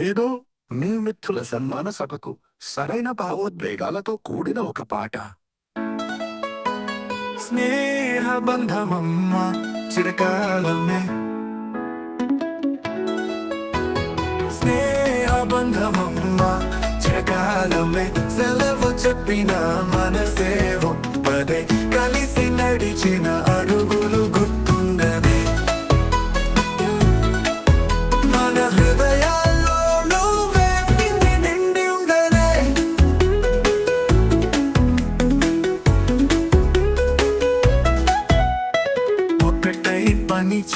ఏదో మీ మిత్రుల సన్మాన సభకు సరైన భావోద్వేగాలతో కూడిన ఒక పాట. స్నేహ బంధమమ్మ చిరకాలమే. స్నేహ బంధమమ్మ చిరకాలమే. సెలవు చెప్పిన మనసే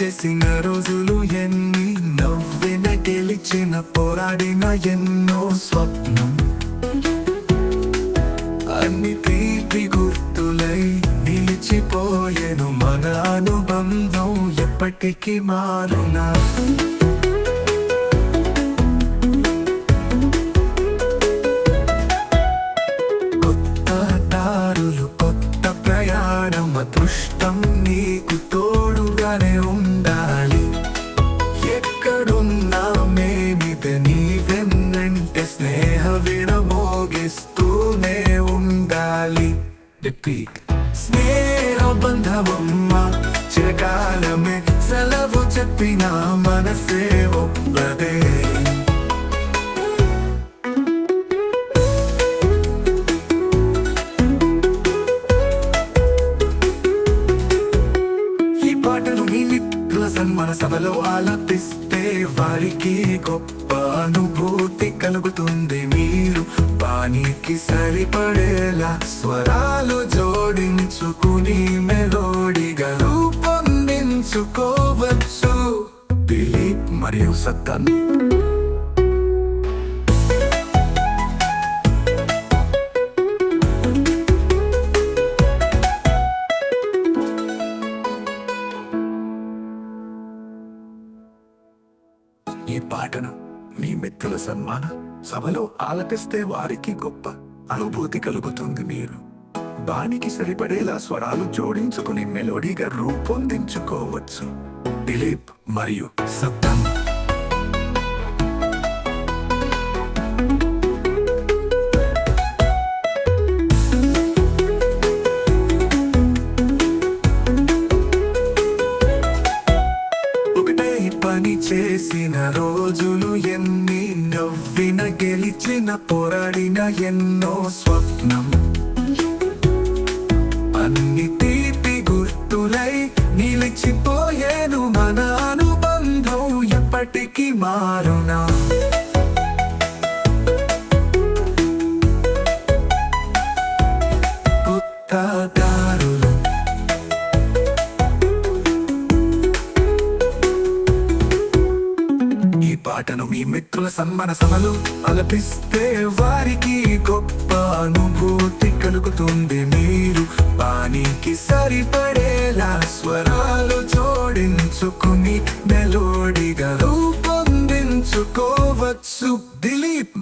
చేసిన రోజులు ఎన్ని? నవ్విన గెలిచిన పోరాడిన ఎన్నో స్వప్నం. అన్ని తీపి గుర్తులై నిలిచిపోయేను మన అనుబంధం ఎప్పటికీ మారునా. తోడుగానే ఉండాలి. ఎక్కడున్నా మేమిద నీ వెన్నంటే స్నేహ వినమోగిస్తూనే ఉండాలి. స్నేహ బంధమమ్మ చిరకాలమే సెలవు చెప్పిన మనసే ఒప్పదే. మిత్రుల మన సభలో ఆలపిస్తే వారికి గొప్ప అనుభూతి కలుగుతుంది మీరు పానికి సరిపడేలా స్వరాలు జోడించుకుని మెలోడిగా రూపొందించుకోవచ్చు. దిలీప్ మరియు సత్తన్. ఈ పాటను మీ మిత్రుల సన్మాన సభలో ఆలపిస్తే వారికి గొప్ప అనుభూతి కలుగుతుంది మీరు. దానికి సరిపడేలా స్వరాలు జోడించుకుని మెలోడీగా రూపొందించుకోవచ్చు. దిలీప్ మరియు సప్తం పని చేసిన రోజులు ఎన్ని నవ్విన గెలిచిన పోరాడిన ఎన్నో స్వప్నం. అన్ని తీపి గుర్తులై నిలిచిపోయేను మన అనుబంధం ఎప్పటికీ మారునా. మిత్రుల సన్మాన సభలు అలపిస్తే వారికి గొప్ప అనుభూతి కలుగుతుంది. మీరు పానికి సరిపడేలా స్వరాలు జోడించుకుని మెలోడిగా రూపొందించుకోవచ్చు. దిలీప్